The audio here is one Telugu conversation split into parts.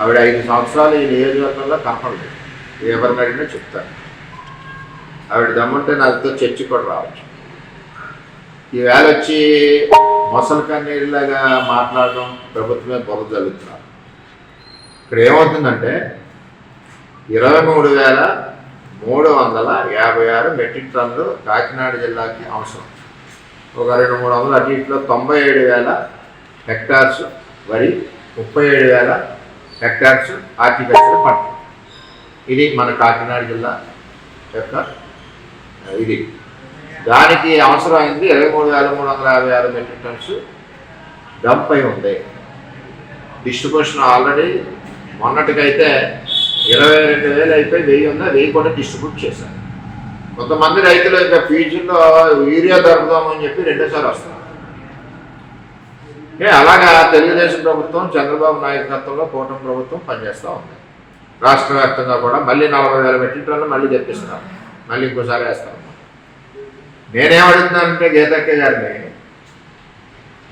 ఆవిడ ఐదు సంవత్సరాలు ఈ నియోజకవర్గంలో కనపడలేదు ఎవరిని అడిగినా చెప్తాను ఆవిడ దమ్ముంటే నాతో చర్చి కూడా రావచ్చు. ఈవేళ వచ్చి మొసలు కన్నీళ్ళలాగా మాట్లాడడం ప్రభుత్వమే బుర్ర జరుగుతున్నారు ఇక్కడ ఏమవుతుందంటే ఇరవై మూడు వేల మూడు వందల యాభై ఆరు మెట్రిక్ టన్నులు కాకినాడ జిల్లాకి అవసరం. ఒక రెండు మూడు వందల అటు ఇట్లో తొంభై ఏడు వేల హెక్టార్స్ వరి ముప్పై ఏడు వేల హెక్టార్స్ హార్టికల్చర్ పంట ఇది మన కాకినాడ జిల్లా యొక్క ఇది. దానికి అవసరమైంది ఇరవై మూడు వేల మూడు వందల యాభై ఆరు మెట్రిక్ టన్స్ డంప్ అయి ఉంది. డిస్ట్రిబ్యూషన్ ఆల్రెడీ మొన్నటికైతే ఇరవై రెండు వేలు అయిపోయి వెయ్యి ఉందా. వెయ్యి కూడా డిస్ట్రిబ్యూట్ చేశారు. కొంతమంది రైతులు ఇంకా ఫీజుల్లో యూరియా దొరుకుదామని చెప్పి రెండోసారి వస్తారు అలాగా తెలుగుదేశం ప్రభుత్వం చంద్రబాబు నాయకత్వంలో కూటమి ప్రభుత్వం పనిచేస్తూ ఉంది. రాష్ట్ర వ్యాప్తంగా కూడా మళ్ళీ నలభై వేల మెట్రిక్ టన్నులు మళ్ళీ తెప్పిస్తున్నారు. మళ్ళీ ఇంకోసారి వేస్తాం నేనేం అడుగుతున్నానంటే గీతక్క గారిని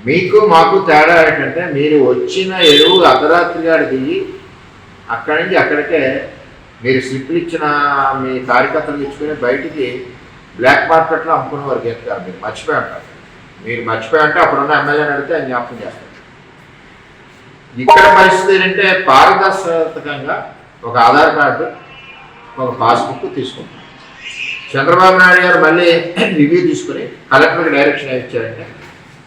మీకు మాకు తేడా ఏంటంటే మీరు వచ్చిన ఎరువు అర్ధరాత్రి గారికి దిగి అక్కడి నుంచి అక్కడికే మీరు స్లిప్లు ఇచ్చిన మీ కార్యకర్తలు ఇచ్చుకుని బయటికి బ్లాక్ మార్కెట్లో అమ్ముకునేవారు గీత గారు మీరు. మర్చిపోయి ఉంటారు. మీరు మర్చిపోయి ఉంటే అప్పుడున్న ఎమ్మెల్యేని అడిగితే ఆయన జ్ఞాపకం చేస్తారు. ఇక్కడ పరిస్థితి ఏంటంటే పారదర్శకంగా ఒక ఆధార్ కార్డు ఒక పాస్బుక్ తీసుకుంటాం చంద్రబాబు నాయుడు గారు మళ్ళీ రివ్యూ తీసుకుని కలెక్టర్కి డైరెక్షన్ ఇచ్చారంటే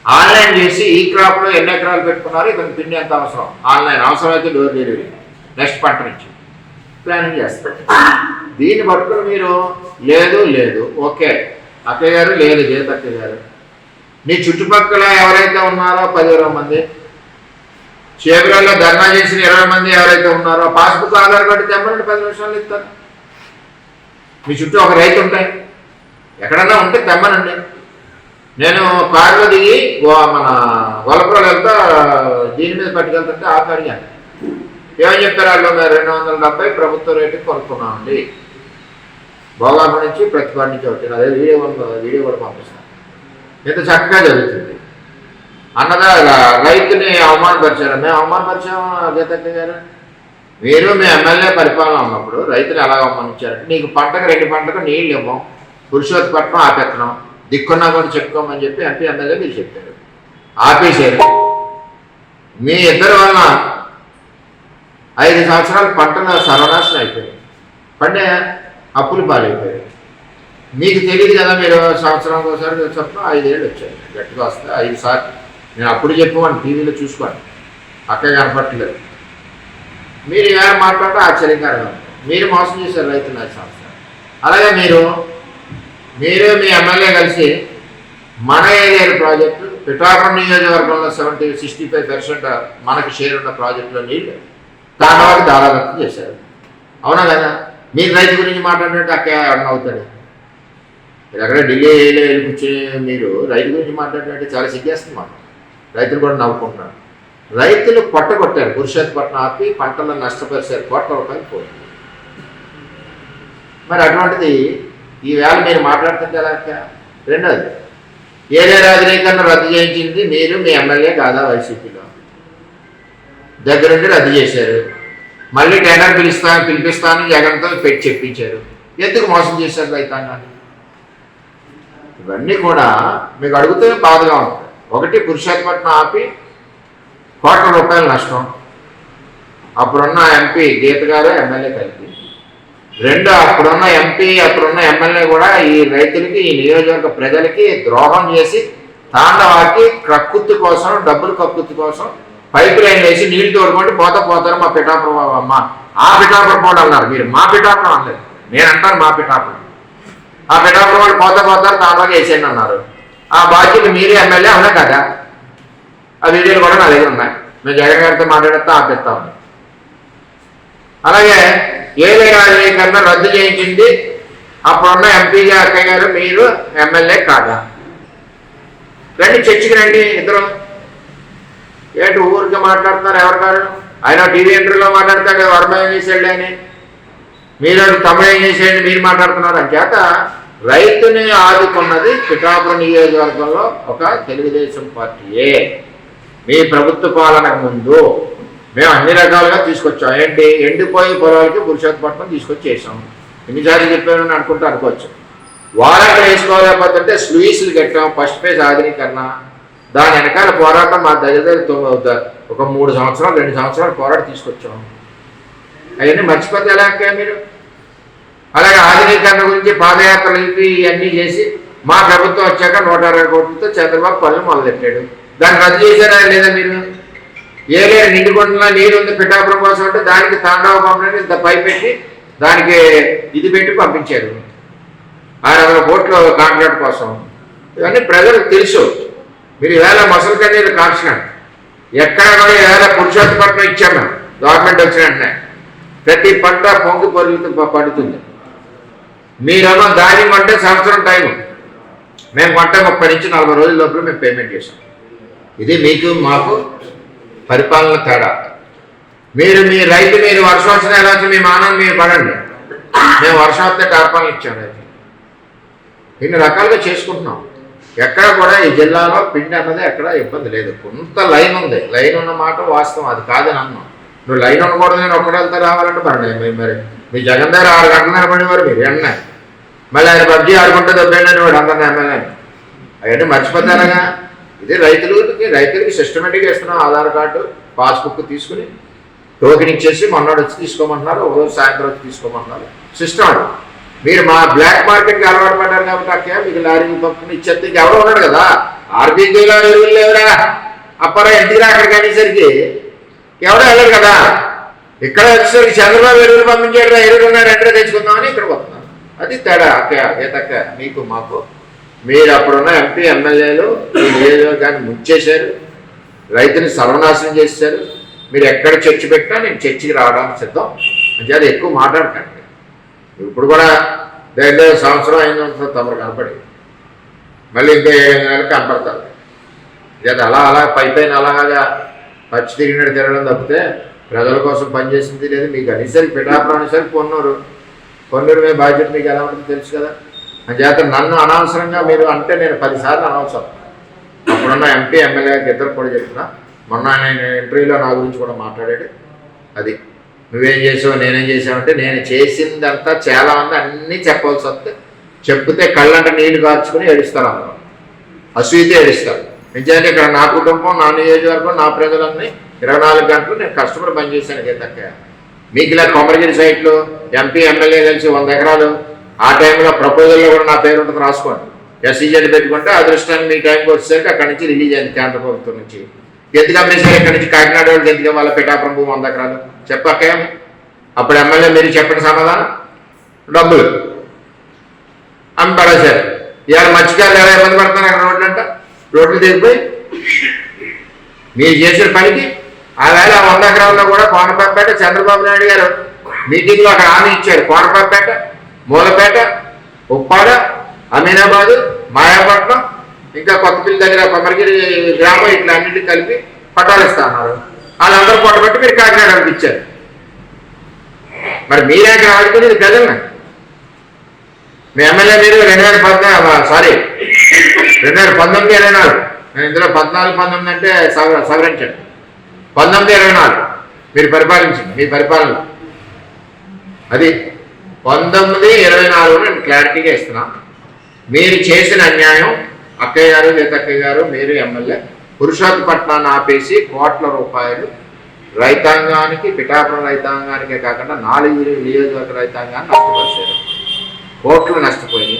ఆన్లైన్ చేసి ఈ క్రాప్లో ఎన్ని ఎకరాలు పెట్టుకున్నారు ఇతను పిండి ఎంత అవసరం? ఆన్లైన్ అవసరమైతే డోర్ డెలివరీ నెక్స్ట్ పంట నుంచి ప్లానింగ్ చేస్తారు. దీన్ని పట్టుకుని మీరు లేదు లేదు ఓకే అక్కయ్య గారు లేదు లేదు అక్కయ్య గారు. మీ చుట్టుపక్కల ఎవరైతే ఉన్నారో పది ఇరవై మంది చేపలలో ధర్నా చేసిన ఇరవై మంది ఎవరైతే ఉన్నారో పాస్బుక్ ఆధార్ కార్డు తెమ్మనండి పది నిమిషాలు ఇస్తారు. మీ చుట్టూ ఒక రైతు ఉంటాయి ఎక్కడన్నా ఉంటే తెమ్మనండి. నేను కారులో దిగి మన గొల్లపురం వెళ్తా దీని మీద పట్టుకెళ్తుంటే ఆ అడిగాను. ఏమని చెప్పారు వాళ్ళు? మేము రెండు వందల డెబ్బై ప్రభుత్వ రేటుకి కొనుక్కున్నామండి. భోగాపురం నుంచి ప్రతిపాడు నుంచి వచ్చాను. అదే వీడియో వీడియో కూడా పంపిస్తాను. ఇంత చక్కగా జరుగుతుంది. అన్నదా రైతుని అవమానపరిచారు? మేము అవమానపరిచాము గీతక్క గారు? మీరు మీ ఎమ్మెల్యే పరిపాలన ఉన్నప్పుడు రైతులు ఎలా అవమానించారంటే నీకు పంటకు రెండు పంటకు నీళ్ళు ఇవ్వం పురుషోత్పట్నం ఆపెత్తనం దిక్కున్నా కూడా చెప్పుకోమని చెప్పి ఎంపీ ఎమ్మెల్యే మీరు చెప్పారు. ఆపేశారు. మీ ఇద్దరి వలన ఐదు సంవత్సరాలు పంటలు సర్వనాశనం అయిపోయాయి పండే అప్పులు పాలైపోయాయి. మీకు తెలియదు కదా మీరు సంవత్సరానికి ఒకసారి చొప్పున ఐదేళ్ళు వచ్చాయి. గట్టిగా వస్తే ఐదు సార్లు. నేను అప్పుడు చెప్పుకోండి టీవీలో చూసుకోండి అక్క కనపట్టలేదు మీరు ఎవరు మాట్లాడితే ఆశ్చర్యకరంగా మీరు మోసం చేశారు రైతులు ఐదు సంవత్సరాలు అలాగే మీరు మీరు మీ ఎమ్మెల్యే కలిసి మన ఏరియా ప్రాజెక్టు పిఠాపురం నియోజకవర్గంలో సెవెంటీ సిక్స్టీ ఫైవ్ పర్సెంట్ మనకి షేర్ ఉన్న ప్రాజెక్టులో నీళ్ళు తాండవాకి దాదాపు చేశారు. అవునా కదా? మీరు రైతు గురించి మాట్లాడినట్టు అక్కడ అవుతాడు మీరు అక్కడ ఢిల్లీలో వెళ్ళి కూర్చొని మీరు రైతు గురించి మాట్లాడినట్టు చాలా సిగ్గేస్తుంది మాకు. రైతులు కూడా నవ్వుకుంటున్నారు. రైతులు కొట్టగొట్టారు పురుషోత్పట్నం ఆపి పంటలను నష్టపరిచారు కోట్ల రూపాయలు పోయింది. మరి అటువంటిది ఈవేళ మీరు మాట్లాడుతుంటే ఎలా రెండోది ఏదే రాజనీకరణ రద్దు చేయించింది మీరు మీ ఎమ్మెల్యే కాదా వైసీపీలో. దగ్గరుండి రద్దు చేశారు. మళ్ళీ టెండర్ పిలుస్తా పిలిపిస్తానని జగన్తో పెట్టి చెప్పించారు. ఎందుకు మోసం చేశారు రైతాంగాన్ని? ఇవన్నీ కూడా మీకు అడుగుతే బాధగా ఉంటుంది. ఒకటి పురుషోత్పట్నం ఆపి కోట్ల రూపాయల నష్టం. అప్పుడున్న ఎంపీ గీత గారు ఎమ్మెల్యే కలిపి. రెండు అప్పుడున్న ఎంపీ అప్పుడున్న ఎమ్మెల్యే కూడా ఈ రైతులకి ఈ నియోజకవర్గ ప్రజలకి ద్రోహం చేసి తాండవాకి కక్కుర్తి కోసం డబ్బులు కక్కుర్తి కోసం పైప్ లైన్ వేసి నీళ్ళు తోడుకుంటే పోతా పోతారు మా పిఠాపురం అమ్మ ఆ పిఠాపురం పోటీ అన్నారు. మీరు మా పిఠాపురం అనలేదు. నేను అంటాను మా పిఠాపురం. ఆ పెట్రోల్ వాళ్ళు పోతా పోతారు తాండవాకి వేసేయండి అన్నారు. ఆ బాధ్యత మీరే ఎమ్మెల్యే అవునా కదా? ఆ వీడియోలు కూడా నా దగ్గర ఉన్నాయి. మేము జగన్ గారితో మాట్లాడితే ఆపిస్తా ఉన్నాం. అలాగే ఏదే కన్నా రద్దు చేయించింది? అప్పుడున్న ఎంపీ గారు అక్కయ్య గారు మీరు ఎమ్మెల్యే కాదా? రండి చర్చికి రండి ఇద్దరు. ఏంటి ఊరికి మాట్లాడుతున్నారు ఎవరు గారు ఆయన టీవీ ఇంటర్వ్యూలో మాట్లాడతాడు వర్మ ఏం చేసాడు అని. మీరు తమిళ ఏం చేసేయండి మీరు మాట్లాడుతున్నారు అంచేత రైతుని ఆదుకున్నది పిఠాపురం నియోజకవర్గంలో ఒక తెలుగుదేశం పార్టీయే. మీ ప్రభుత్వ పాలనకు ముందు మేము అన్ని రకాలుగా తీసుకొచ్చాం. ఏంటి ఎండిపోయే పొలాలకి పురుషోత్పట్నం తీసుకొచ్చేసాం. ఎన్నిసార్లు చెప్పాను అనుకుంటూ అనుకోవచ్చు. వారంట వేసుకోలేకపోతుంటే స్లూయిస్లు కట్టాం. ఫస్ట్ ఫేజ్ ఆధునీకరణ. దాని వెనకాల పోరాటం మా దగ్గర దగ్గర ఒక మూడు సంవత్సరాలు రెండు సంవత్సరాలు పోరాటం తీసుకొచ్చాం. అవన్నీ మర్చిపోతే ఎలా మీరు? అలాగే ఆధునీకరణ గురించి పాదయాత్రలు ఇవి ఇవన్నీ చేసి మా ప్రభుత్వం వచ్చాక నూట అరవై కోట్లతో చంద్రబాబు పనులు మొదలెట్టాడు దాన్ని రద్దు చేశారా లేదా మీరు? ఏ లేదు నిండుకుంటున్నా నీరు ఉంది పిఠాపురం కోసం అంటే దానికి తాండవ పంపడానికి ఇంత పై పెట్టి దానికి ఇది పెట్టి పంపించారు. ఆరు వందల కోట్ల కాంట్రాక్ట్ కోసం. ఇవన్నీ ప్రజలకు తెలుసు. మీరు ఈవేళ మసలు కన్నీరు కాల్చినాడు ఎక్కడ కూడా ఈవేళ పురుషోత్తపట్నం ఇచ్చాము గవర్నమెంట్ వచ్చిన వెంటనే. ప్రతి పంట పొంగి పొరుగుతూ పడుతుంది. మీరేమో దాని అంటే సంవత్సరం టైం మేము కొంటే ముప్పై నుంచి నలభై రోజుల లోపల మేము పేమెంట్ చేసాం ఇది మీకు మాకు పరిపాలన తేడా. మీరు మీ రైతు మీరు వర్షం వచ్చిన ఎలా మీ మానం మీరు పడండి. మేము వర్షం వస్తే టార్పాలను ఇచ్చాం రైతు. ఇన్ని రకాలుగా చేసుకుంటున్నాం. ఎక్కడ కూడా ఈ జిల్లాలో పిండి అన్నది ఎక్కడ ఇబ్బంది లేదు. కొంత లైన్ ఉంది. లైన్ ఉన్న మాట వాస్తవం. అది కాదని అన్నాం. నువ్వు లైన్ ఉండకూడదు నేను ఒక్కడెళ్తా రావాలంటే మరి మరి మీ జగన్ దగ్గర ఆరు గంటలు మరి మీరు. అన్నారు మళ్ళీ ఆయన పబ్జీ ఆడుకుంటే దెబ్బేండి వాడు అందరిని ఎమ్మెల్యే. అవన్నీ మర్చిపోతారగా ఇదే రైతులకి రైతులకి సిస్టమేటిక్గా ఇస్తున్నాం ఆధార్ కార్డు పాస్బుక్ తీసుకుని టోకెన్ ఇచ్చేసి మొన్నడు వచ్చి తీసుకోమంటున్నారు ఒక రోజు సాయంత్రం వచ్చి తీసుకోమంటున్నారు. సిస్టమ్ మీరు మా బ్లాక్ మార్కెట్కి అలవాటు పడ్డారు కాబట్టి అక్కయ్య మీకు లారీ పంపిణీ ఇచ్చేస్తే ఎవరు ఉన్నాడు కదా? ఆర్బీఐలో ఎరువులు లేవురా? అప్పారా ఇంటికి అక్కడికి అనేసరికి ఎవడో వెళ్ళరు కదా? ఇక్కడ వచ్చేసరికి చంద్రబాబు ఎరువులు పంపించాడు ఎరువులు ఉన్నాడు రెండే తెచ్చుకుందామని ఇక్కడ వస్తున్నాను అది తేడా. అక్క మీకు మాకు. మీరు అప్పుడున్న ఎంపీ ఎమ్మెల్యేలు ఈ నియోజకవర్గాన్ని ముంచేశారు. రైతుని సర్వనాశనం చేశారు మీరు ఎక్కడ చర్చి పెట్టినా నేను చర్చికి రావడానికి సిద్ధం. అంటే ఎక్కువ మాట్లాడకండి. ఇప్పుడు కూడా దగ్గర సంవత్సరం అయిన తమరు కనపడి. మళ్ళీ ఇంకా ఏడు నెలలు కనపడతారు. లేదా అలా అలా పై పైన అలాగా పచ్చి తిరిగినట్టు తిరగడం తప్పితే ప్రజల కోసం పనిచేసింది లేదు. మీకు అనేసరికి పిఠాపురం అనేసరికి కొన్నారు. పొన్నూరు బాధ్యత మీకు ఎలా ఉంటుందో తెలుసు కదా? చేత నన్ను అనవసరంగా మీరు అంటే నేను పదిసార్లు అనవసరం అప్పుడున్న ఎంపీ ఎమ్మెల్యేకి ఇద్దరు కూడా చెప్తున్నా మొన్న ఆయన ఇంటర్వ్యూలో నా గురించి కూడా మాట్లాడాడు. అది నువ్వేం చేసావు నేనేం చేసావంటే నేను చేసిందంతా చాలా మంది అన్నీ చెప్పవలసి వస్తే చెప్తే కళ్ళంట నీళ్ళు కార్చుకుని ఏడుస్తారు అందరూ. అసూయితే ఏడుస్తారు. నిజానికి ఇక్కడ నా కుటుంబం నా నియోజకవర్గం నా ప్రజలన్నీ ఇరవై నాలుగు గంటలు నేను కష్టపడి పనిచేశాను గీతక్క మీకు ఇలా కొమరగిరి సైట్లు ఎంపీ ఎమ్మెల్యే కలిసి వంద ఎకరాలు ఆ టైంలో ప్రపోజల్లో కూడా నా పేరు ఉంటుంది రాసుకోండి. ఎస్సీజెడ్ పెట్టుకుంటే అదృష్టాన్ని మీ టైంకి వచ్చేసరికి అక్కడి నుంచి రిలీజ్ అయింది కేంద్ర ప్రభుత్వం నుంచి. ఎందుకు అమ్మేసారు ఇక్కడి నుంచి కాకినాడ వాళ్ళు ఎందుకు వాళ్ళ పిఠాపురం భూమి వంద ఎకరాలు. చెప్పాకేం అప్పుడు ఎమ్మెల్యే మీరు చెప్పండి సమాధానం. డబ్బులు. అని పడేశారు ఇవాళ మత్స్యకారులు ఎలా ఇబ్బంది పడుతున్నారు? అక్కడ రోడ్లు అంట. రోడ్లు దిగిపోయి మీరు చేసిన పనికి ఆ వేళ ఆ వంద ఎకరాల్లో కూడా కోనపేట చంద్రబాబు నాయుడు గారు మీటింగ్లో అక్కడ హామీ ఇచ్చారు. కోనపేట మూలపేట ఉప్పాడ అమీనాబాదు మాయాపట్నం ఇంకా కొత్తపల్లి దగ్గర కొమ్మరిగిరి గ్రామం ఇట్లా అన్నింటినీ కలిపి పట్టాలు ఇస్తా అన్నారు వాళ్ళందరూ పొట్టబెట్టి మీరు కాకినాడ పంపించారు మరి మీరే అక్కడ ఆడుకునేది ప్రజలను మీ ఎమ్మెల్యే మీరు రెండు వేల పద్నాలుగు సారీ రెండు వేల పంతొమ్మిది ఇరవై నాలుగు. నేను ఇందులో పద్నాలుగు పంతొమ్మిది అంటే సవరించండి పంతొమ్మిది ఇరవై నాలుగు. మీరు పరిపాలించింది మీ పరిపాలన. అది పంతొమ్మిది ఇరవై నాలుగు నేను క్లారిటీగా ఇస్తున్నా. మీరు చేసిన అన్యాయం అక్కయ్య గారు లేతక్కయ్య గారు మీరు ఎమ్మెల్యే పురుషోత్తపట్నాన్ని ఆపేసి కోట్ల రూపాయలు రైతాంగానికి పిఠాపురం రైతాంగానికే కాకుండా నాలుగు నియోజకవర్గ రైతాంగాన్ని నష్టపరిచారు. కోట్లు నష్టపోయి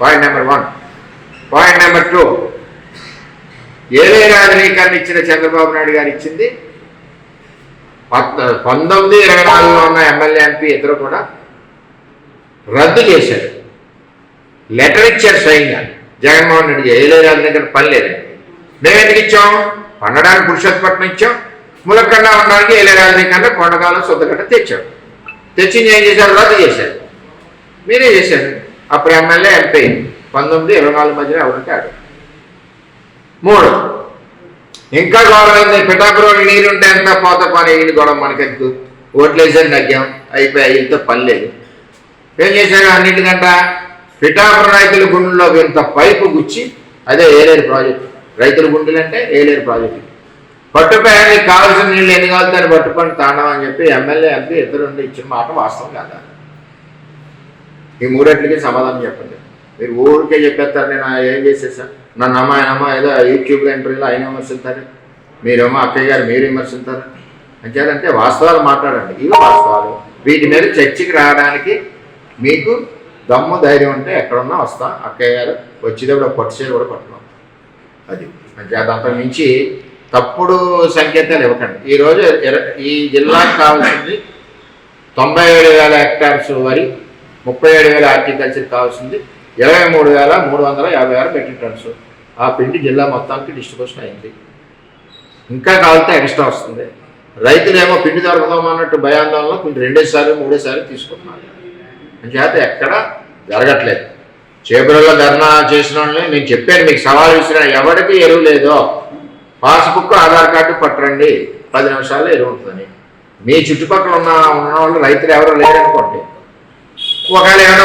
point number one point number two ఏలే రాజనీకాన్ని ఇచ్చిన చంద్రబాబు నాయుడు గారు ఇచ్చింది. పంతొమ్మిది ఇరవై నాలుగులో ఉన్న ఎమ్మెల్యే ఎంపీ ఇద్దరు కూడా రద్దు చేశారు. లెటర్ ఇచ్చారు స్వయంగా. జగన్మోహన్ రెడ్డి ఏలే దగ్గర పని లేదండి మేము ఎందుకు ఇచ్చాం పండడానికి పురుషోత్పట్నం ఇచ్చాం. ములక్కండ ఉండడానికి ఏలే రాజనీకరణ కొండకాలం సొంతగడ్డ తెచ్చాం. తెచ్చింది ఏం చేశారు రద్దు చేశారు. మీరే చేశారు. అప్పుడు ఎమ్మెల్యే ఎంపీ పంతొమ్మిది ఇరవై నాలుగు మధ్యన ఎవరంటే ఆడు మూడు. ఇంకా గొడవైంది పిఠాపురంలో నీరుంటే ఎంత పోత పని వీళ్ళు గొడవ మనకెందుకు ఓట్లేసే నగ్యం అయిపోయి అయ్యితో పని లేదు. ఏం చేశారు అన్నింటికంట? పిఠాపురం రైతుల గుండెల్లోకి ఇంత పైపు గుచ్చి అదే ఏలేరు ప్రాజెక్టు. రైతుల గుండెలు అంటే ఏలేరు ప్రాజెక్టు. పట్టుపై కావాల్సిన నీళ్ళు ఎన్ని కావాలని పట్టుపని తాండం అని చెప్పి ఎమ్మెల్యే ఎంపీ ఇద్దరు ఇచ్చిన మాట వాస్తవం కాదా? ఈ మూడట్లకి సమాధానం చెప్పండి. మీరు ఊరికే చెప్పేస్తారు నేను ఏం చేసేసా? నన్ను అమ్మాయి అమ్మ ఏదో యూట్యూబ్లో ఇంటర్వ్యూలో ఆయన విమర్శిస్తారు మీరేమో అక్కయ్య గారు మీరు విమర్శిస్తారు అంచేదంటే వాస్తవాలు మాట్లాడండి. ఇవి వాస్తవాలు. వీటి మీద చర్చకి రావడానికి మీకు దమ్ము ధైర్యం ఉంటే ఎక్కడున్నా వస్తా. అక్కయ్య గారు వచ్చేటప్పుడు ఒక పట్టు చీర కూడా పట్టుకున్నాం అది. అంచేత అంతకు మించి తప్పుడు సంకేతాలు ఇవ్వకండి. ఈరోజు ఈ జిల్లాకు కావాల్సింది తొంభై ఏడు వేల హెక్టార్స్ వరి ముప్పై ఏడు వేల హార్టికల్చర్ కావాల్సింది ఇరవై మూడు వేల మూడు వందల యాభై ఆరు మెట్రిక్ టన్స్. ఆ పిండి జిల్లా మొత్తానికి డిస్ట్రిబ్యూషన్ అయింది. ఇంకా కావాలంటే ఎక్స్ట్రా వస్తుంది. రైతులేమో పిండి దొరకదామన్నట్టు భయాందోళనలో కొంచెం రెండేసారి మూడేసారి తీసుకుంటున్నారు. అంచేత ఎక్కడ జరగట్లేదు. చేపలలో ధర్నా చేసిన వాళ్ళని నేను చెప్పాను మీకు సవాల్ విసిరా ఎవరికి ఎరువు లేదో పాస్బుక్ ఆధార్ కార్డు పట్టండి. పది నిమిషాల్లో ఎరువు ఉంటుందని. మీ చుట్టుపక్కల ఉన్న ఉన్న వాళ్ళు రైతులు ఎవరు లేరనుకోండి. ఒకవేళ ఏమైనా